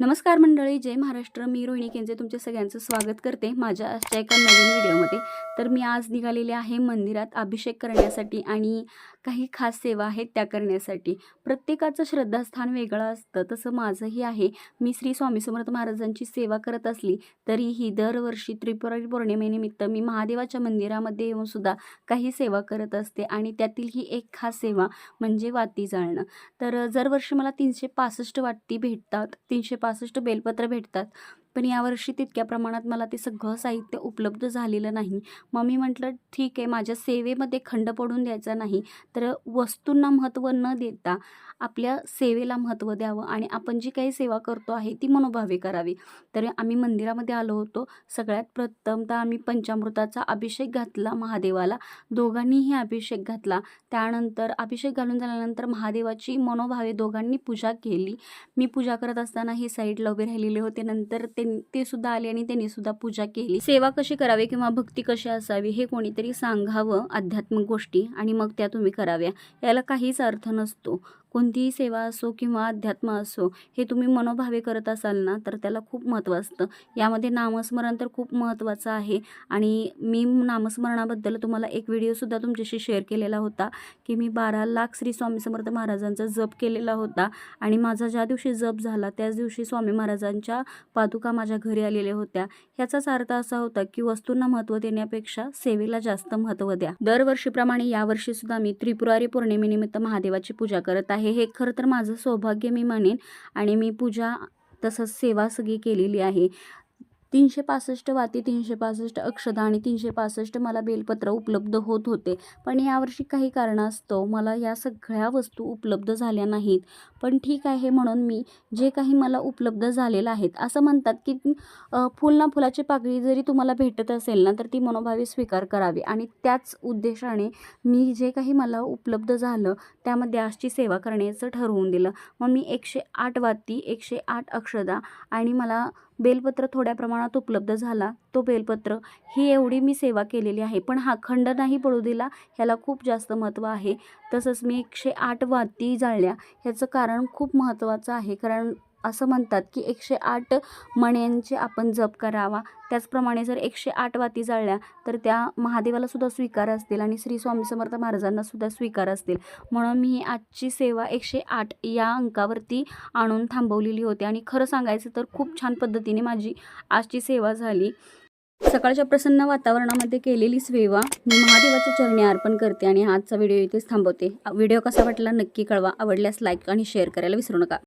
नमस्कार मंडळी जय महाराष्ट्र. मी रोहिणी केंजे तुमच्या सगळ्यांचं स्वागत करते माझ्या आजच्या एका नवीन व्हिडिओमध्ये. तर मी आज निघालेले आहे मंदिरात अभिषेक करण्यासाठी आणि काही खास सेवा आहेत त्या करण्यासाठी. प्रत्येकाचं श्रद्धास्थान वेगळं असतं तसं माझंही आहे. मी श्री स्वामी समर्थ महाराजांची सेवा करत असली तरीही दरवर्षी त्रिपुरारी पौर्णिमेनिमित्त मी महादेवाच्या मंदिरामध्ये येऊन सुद्धा काही सेवा करत असते आणि त्यातील ही एक खास सेवा म्हणजे वाती जाळणं. तर दरवर्षी मला तीनशे पासष्ट वाती भेटतात तीनशे पासष्ट बेलपत्र भेटतात. पण यावर्षी तितक्या प्रमाणात मला ते सगळं साहित्य उपलब्ध झालेलं नाही. मग मी म्हटलं ठीक आहे माझ्या सेवेमध्ये खंड पडून द्यायचा नाही तर वस्तूंना महत्त्व न देता आपल्या सेवेला महत्त्व द्यावं आणि आपण जी काही सेवा करतो आहे ती मनोभावे करावी. तर आम्ही मंदिरामध्ये आलो होतो. सगळ्यात प्रथमतः आम्ही पंचामृताचा अभिषेक घातला महादेवाला. दोघांनीही अभिषेक घातला. त्यानंतर अभिषेक घालून झाल्यानंतर महादेवाची मनोभावे दोघांनी पूजा केली. मी पूजा करत असताना हे साईडला उभे राहिलेले होते. नंतर ते ते सुद्धा आले आणि त्यांनी सुद्धा पूजा केली. सेवा कशी करावी किंवा भक्ती कशी असावी हे कोणीतरी सांगावं आध्यात्मिक गोष्टी आणि मग त्या तुम्ही कराव्या. याला काहीच अर्थ नसतो. कोणतीही सेवा असो किंवा अध्यात्म असो हे तुम्ही मनोभावे करत असाल ना तर त्याला खूप महत्त्व असतं. यामध्ये नामस्मरण तर खूप महत्त्वाचं आहे. आणि मी नामस्मरणाबद्दल तुम्हाला एक व्हिडिओसुद्धा तुमच्याशी शेअर केलेला होता की मी बारा लाख श्री स्वामी समर्थ महाराजांचा जप केलेला होता. आणि माझा ज्या दिवशी जप झाला त्याच दिवशी स्वामी महाराजांच्या पादुका माझ्या घरी आलेल्या होत्या. ह्याचाच अर्थ असा होता की वस्तूंना महत्त्व देण्यापेक्षा सेवेला जास्त महत्त्व द्या. दरवर्षीप्रमाणे यावर्षीसुद्धा मी त्रिपुरारी पौर्णिमेनिमित्त महादेवाची पूजा करत आहे. हे खरं तर माझं सौभाग्य मी म्हणेन. आणि मी पूजा तसंच सेवा सगळी केलेली आहे. तीनशे पासष्ट वाती तीनशे पासष्ट अक्षदा आणि तीनशे पासष्ट मला बेलपत्र उपलब्ध होत होते. पण यावर्षी काही कारणास्तव मला या सगळ्या वस्तू उपलब्ध झाल्या नाहीत. पण ठीक आहे म्हणून मी जे काही मला उपलब्ध झालेलं आहेत असं म्हणतात की फुल ना फुलाची पाकळी जरी तुम्हाला भेटत असेल ना तर ती मनोभावी स्वीकार करावी. आणि त्याच उद्देशाने मी जे काही मला उपलब्ध झालं त्यामध्ये आजची सेवा करण्याचं ठरवून दिलं. मग मी एकशे आठ वाती एकशे आठ अक्षदा आणि मला बेलपत्र थोड्या प्रमाणात उपलब्ध झाला तो बेलपत्र ही एवढी मी सेवा केलेली आहे. पण हा खंड नाही पडू दिला ह्याला खूप जास्त महत्त्व आहे. तसंच मी एकशे आठ वाती जाळल्या. ह्याचं कारण खूप महत्त्वाचं आहे. कारण असं म्हणतात की एकशे आठ मण्यांचे आपण जप करावा. त्याचप्रमाणे जर एकशे आठ वाती जाळल्या तर त्या महादेवाला सुद्धा स्वीकार असतील आणि श्री स्वामी समर्थ महाराजांना सुद्धा स्वीकार असतील. म्हणून मी ही आजची सेवा एकशे आठ या अंकावरती आणून थांबवलेली होती. आणि खरं सांगायचं तर खूप छान पद्धतीने माझी आजची सेवा झाली. सकाळच्या प्रसन्न वातावरणामध्ये केलेली सेवा मी महादेवाच्या चरणी अर्पण करते आणि आजचा व्हिडिओ इथेच थांबवते. व्हिडिओ कसा वाटला नक्की कळवा. आवडल्यास लाईक आणि शेअर करायला विसरू नका.